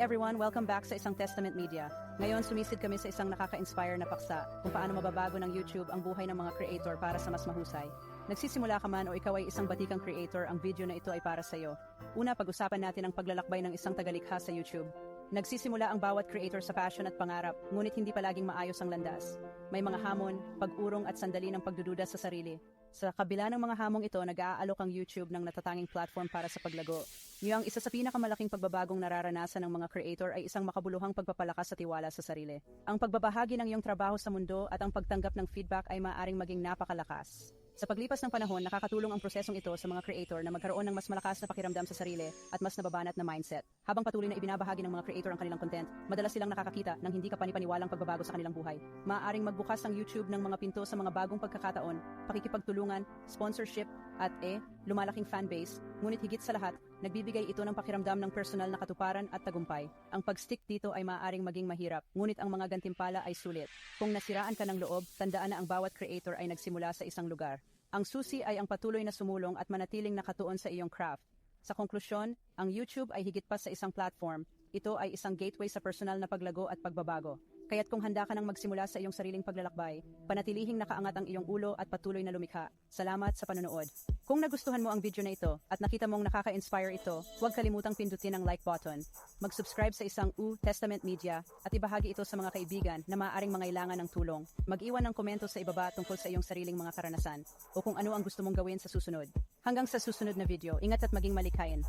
everyone, welcome back sa isang Testament Media. Ngayon sumisid kami sa isang nakaka-inspire na paksa kung paano mababago ng YouTube ang buhay ng mga creator para sa mas mahusay. Nagsisimula ka man o ikaw ay isang batikang creator, ang video na ito ay para sa iyo. Una, pag-usapan natin ang paglalakbay ng isang tagalikha sa YouTube. Nagsisimula ang bawat creator sa passion at pangarap, ngunit hindi palaging maayos ang landas. May mga hamon, pag-urong at sandali ng pagdududa sa sarili. Sa kabila ng mga hamong ito, nag-aalok ang YouTube ng natatanging platform para sa paglago. Ngayong isa sa pinakamalaking pagbabagong nararanasan ng mga creator ay isang makabuluhang pagpapalakas sa tiwala sa sarili. Ang pagbabahagi ng iyong trabaho sa mundo at ang pagtanggap ng feedback ay maaaring maging napakalakas. Sa paglipas ng panahon, nakakatulong ang prosesong ito sa mga creator na magkaroon ng mas malakas na pakiramdam sa sarili at mas nababanat na mindset. Habang patuloy na ibinabahagi ng mga creator ang kanilang content, madalas silang nakakakita ng hindi kapanipaniwalang pagbabago sa kanilang buhay. Maaaring magbukas ang YouTube ng mga pinto sa mga bagong pagkakataon, pakikipagtulungan, sponsorship, at e, lumalaking fanbase, ngunit higit sa lahat, nagbibigay ito ng pakiramdam ng personal na katuparan at tagumpay. Ang pag-stick dito ay maaaring maging mahirap, ngunit ang mga gantimpala ay sulit. Kung nasiraan ka ng loob, tandaan na ang bawat creator ay nagsimula sa isang lugar. Ang susi ay ang patuloy na sumulong at manatiling nakatuon sa iyong craft. Sa konklusyon, ang YouTube ay higit pa sa isang platform. Ito ay isang gateway sa personal na paglago at pagbabago. Kaya't kung handa ka nang magsimula sa iyong sariling paglalakbay, panatilihing nakaangat ang iyong ulo at patuloy na lumikha. Salamat sa panonood. Kung nagustuhan mo ang video na ito at nakita mong nakaka-inspire ito, huwag kalimutang pindutin ang like button. Mag-subscribe sa isang U Testament Media at ibahagi ito sa mga kaibigan na maaaring mangailangan ng tulong. Mag-iwan ng komento sa ibaba tungkol sa iyong sariling mga karanasan o kung ano ang gusto mong gawin sa susunod. Hanggang sa susunod na video, ingat at maging malikhain.